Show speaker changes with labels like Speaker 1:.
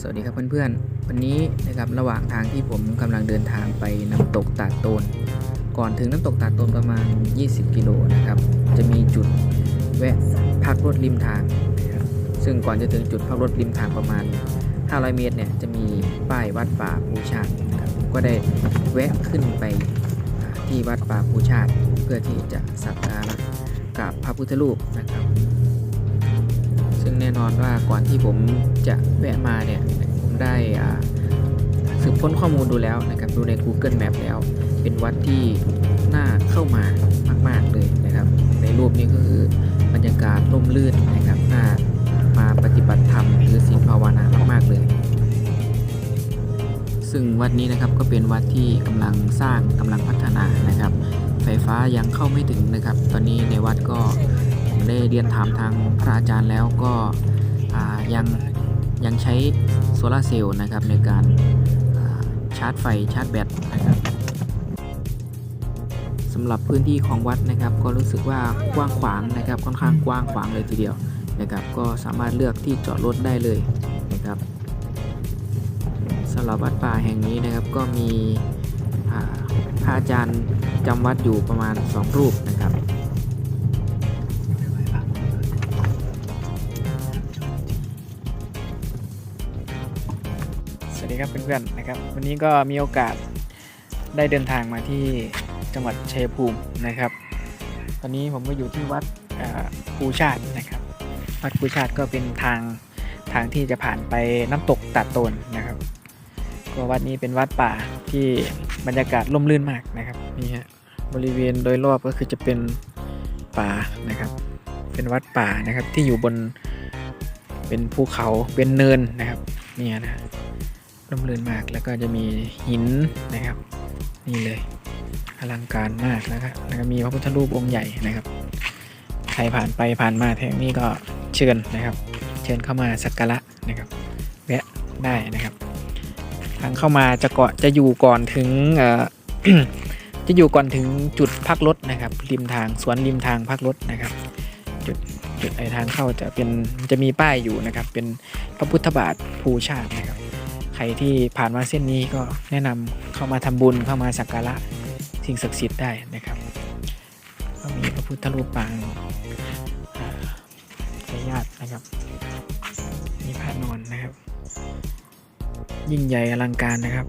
Speaker 1: สวัสดีครับเพื่อนๆ วันนี้นะครับระหว่างทางที่ผมกำลังเดินทางไปน้ำตกตาดโตน ก่อนถึงน้ำตกตาดโตนประมาณ 20 กิโลนะครับ จะมีจุดแวะพักรถริมทางนะครับซึ่งก่อนจะถึงจุดพักรถริมทางประมาณ 500 เมตรเนี่ยจะมีป้ายวัดป่าภูชาตินะครับก็ได้แวะขึ้นไปที่วัดป่าภูชาติ เพื่อที่จะสักการะกับพระพุทธรูปนะครับ น่นอนว่าก่อนที่ผมจะแวะมาเนี่ยผมได้สืบค้นข้อมูลดูแล้วนะครับดูใน Google Map แล้ว เป็นวัดที่น่าเข้ามามาก ๆเลยนะครับ ในรูปนี้ก็คือบรรยากาศร่มรื่นนะครับน่ามาปฏิบัติธรรมหรือศีลภาวนามาก ๆ เลย ซึ่งวัดนี้นะครับก็เป็นวัดที่กำลังสร้างกำลังพัฒนานะครับ ไฟฟ้ายังเข้าไม่ถึงนะครับ ตอนนี้ในวัดก็ ได้เรียนถามทางพระอาจารย์แล้วก็ยังยังใช้โซลาเซลล์นะครับในการชาร์จไฟชาร์จแบตนะครับสำหรับพื้นที่ของวัดนะครับ ก็รู้สึกว่ากว้างขวางนะครับ ค่อนข้างกว้างขวางเลยทีเดียวนะครับ ก็สามารถเลือกที่จอดรถได้เลยนะครับสำหรับวัดป่าแห่งนี้นะครับก็มีพระอาจารย์จำวัดอยู่ประมาณ 2 รูปนะครับ วัสดีครับเพื่อนๆนะครับ วันนี้ก็มีโอกาสได้เดินทางมาที่จังหวัดชัยภูมินะครับ ตอนนี้ผมก็อยู่ที่วัดภูชาตินะครับ วัดภูชาติก็เป็นทางทางที่จะผ่านไปน้ำตกตัดโตนนะครับก็วัดนี้เป็นวัดป่าที่บรรยากาศร่มรื่นมากนะครับนี่ฮะบริเวณโดยรอบก็คือจะเป็นป่านะครับ เป็นวัดป่านะครับที่อยู่บนเป็นภูเขาเป็นเนินนะครับนี่นะ ร่มรื่นมากแล้วก็จะมีหินนะครับ นี่เลยอลังการมากนะครับแล้วก็มีพระพุทธรูปองค์ใหญ่นะครับ ใครผ่านไปผ่านมาแถวนี้ก็เชิญนะครับ เชิญเข้ามาสักการะนะครับแวะได้นะครับ ทางเข้ามาจะเกาะจะอยู่ก่อนถึงเอ่อจะอยู่ก่อนถึงจุดพักรถนะครับ ริมทางสวนริมทางพักรถนะครับ จุดจุดไอทางเข้าจะเป็นจะมีป้ายอยู่นะครับ เป็นพระพุทธบาทภูชาตินะครับ ใครที่ผ่านมาเส้นนี้ก็แนะนำเข้ามาทำบุญเข้ามาสักการะสิ่งศักดิ์สิทธิ์ได้นะครับก็มีพระพุทธรูปปางพระญาตินะครับ มีพระนอนนะครับ ยิ่งใหญ่อลังการนะครับ